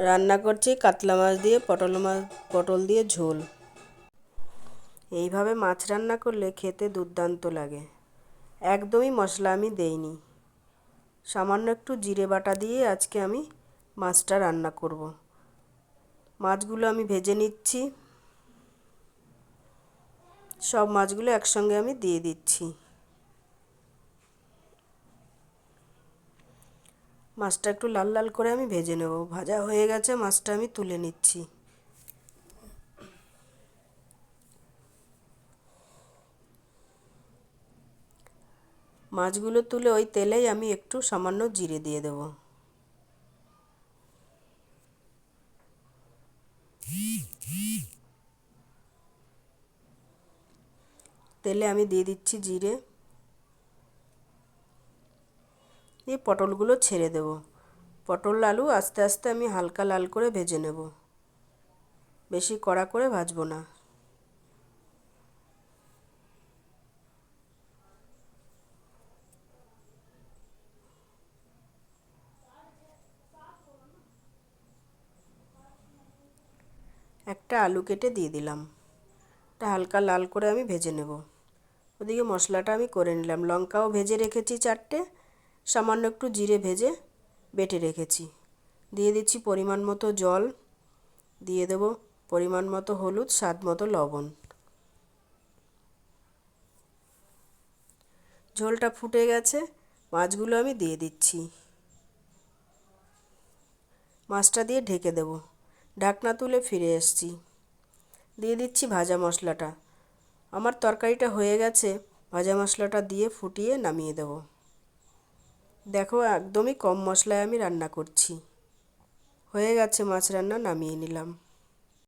রান্না করছি কাতলা মাছ দিয়ে, পটল মাছ, পটল দিয়ে ঝোল। এইভাবে মাছ রান্না করলে খেতে দুর্দান্ত লাগে। একদমই মশলা আমি দেইনি। সামান্য একটু জিরে বাটা দিয়ে আজকে আমি মাছটা রান্না করব। মাছগুলো আমি ভেজে নিচ্ছি। সব মাছগুলো একসঙ্গে আমি দিয়ে দিচ্ছি। মাছটা একটু লাল লাল করে আমি ভেজে নেব। ভাজা হয়ে গেছে, মাছটা আমি তুলে নিচ্ছি। মাছগুলো তুলে ওই তেলেই আমি একটু সামান্য জিরে দিয়ে দেব। তেলে আমি দিয়ে দিচ্ছি জিরে। দিয়ে পটলগুলো ছেড়ে দেব। পটল আলু আস্তে আস্তে আমি হালকা লাল করে ভেজে নেব। বেশি কড়া করে ভাজবো না। একটা আলু কেটে দিয়ে দিলাম। এটা হালকা লাল করে আমি ভেজে নেব। ওদিকে মশলাটা আমি করে নিলাম। লঙ্কাও ভেজে রেখেছি চারটে। সামান্য একটু জিরে ভেজে বেটে রেখেছি। দিয়ে দিচ্ছি পরিমাণ মতো জল। দিয়ে দেব পরিমাণ মতো হলুদ, স্বাদ মতো লবণ। ঝোলটা ফুটে গেছে, মাছগুলো আমি দিয়ে দিচ্ছি। মাছটা দিয়ে ঢেকে দেব। ঢাকনা তুলে ফিরে এসছি। দিয়ে দিচ্ছি ভাজা মশলাটা। আমার তরকারিটা হয়ে গেছে, ভাজা মশলাটা দিয়ে ফুটিয়ে নামিয়ে দেব। দেখো একদমই কম মশলায় আমি রান্না করছি হয়ে গেছে মাছ রান্না নামিয়ে নিলাম